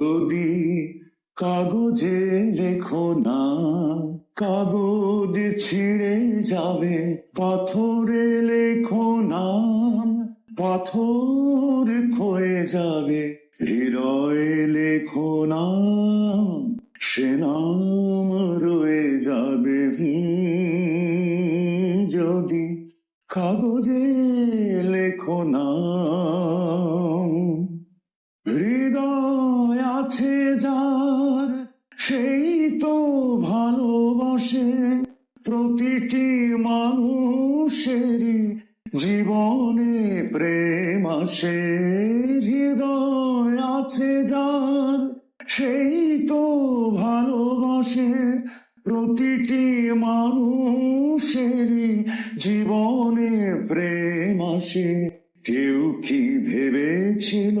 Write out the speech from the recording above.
যদি কাগজে লেখো না, কাগজ ছিঁড়ে যাবে, পাথরে লেখো নাম পাথর ক্ষয়ে যাবে, হৃদয়ে লেখো নাম সে নাম রয়ে যাবে। যদি কাগজে লেখো নাম আছে যার, সেই তো ভালোবাসে প্রতিটি মানুষের জীবনে প্রেম আসে, হৃদয় আছে যার, সেই তো ভালোবাসে প্রতিটি মানুষেরই জীবনে প্রেম আসে। কেউ কি ভেবেছিল